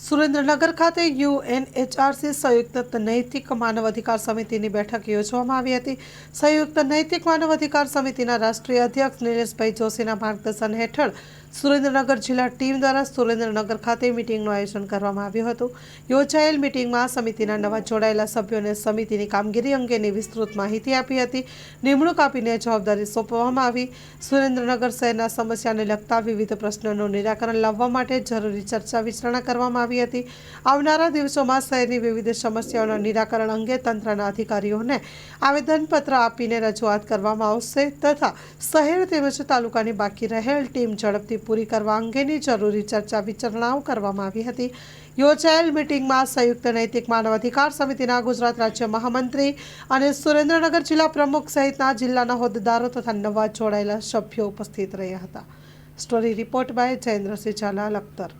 સુરેન્દ્રનગર ખાતે યુએનએચઆરસી સંયુક્ત નૈતિક માનવ અધિકાર સમિતિની બેઠક યોજવામાં આવી હતી. સંયુક્ત નૈતિક માનવ અધિકાર સમિતિના રાષ્ટ્રીય અધ્યક્ષ નિલેશભાઈ જોશીના માર્ગદર્શન હેઠળ સુરેન્દ્રનગર જિલ્લા ટીમ દ્વારા સુરેન્દ્રનગર ખાતે મિટિંગનું આયોજન કરવામાં આવ્યું હતું. યોજાયેલ મિટિંગમાં સમિતિના નવા જોડાયેલા સભ્યોને સમિતિની કામગીરી અંગેની વિસ્તૃત માહિતી આપી હતી. નિમણૂક આપીને જવાબદારી સોંપવામાં આવી. સુરેન્દ્રનગર શહેરના સમસ્યાને લગતા વિવિધ પ્રશ્નોનું નિરાકરણ લાવવા માટે જરૂરી ચર્ચા વિચારણા કરવામાં આવી. હતી. આવનારા દિવસોમાં શહેરની વિવિધ સમસ્યાઓના નિરાકરણ અંગે તંત્રના અધિકારીઓને આવેદનપત્ર આપીને રજૂઆત કરવામાં આવશે તથા શહેર તેમજ તાલુકાની બાકી રહેલ ટીમ ઝડપથી પૂરી કરવા અંગેની જરૂરી ચર્ચા વિચારણાઓ કરવામાં આવી હતી. યોજાયેલ મિટિંગમાં સંયુક્ત નૈતિક માનવ અધિકાર સમિતિના ગુજરાત રાજ્ય મહામંત્રી અને સુરેન્દ્રનગર જિલ્લા પ્રમુખ સહિતના જિલ્લાના હોદ્દેદારો તથા નવા જોડાયેલા સભ્યો ઉપસ્થિત રહ્યા હતા. Story report by Jayendrasinh Jhala Lakhtar.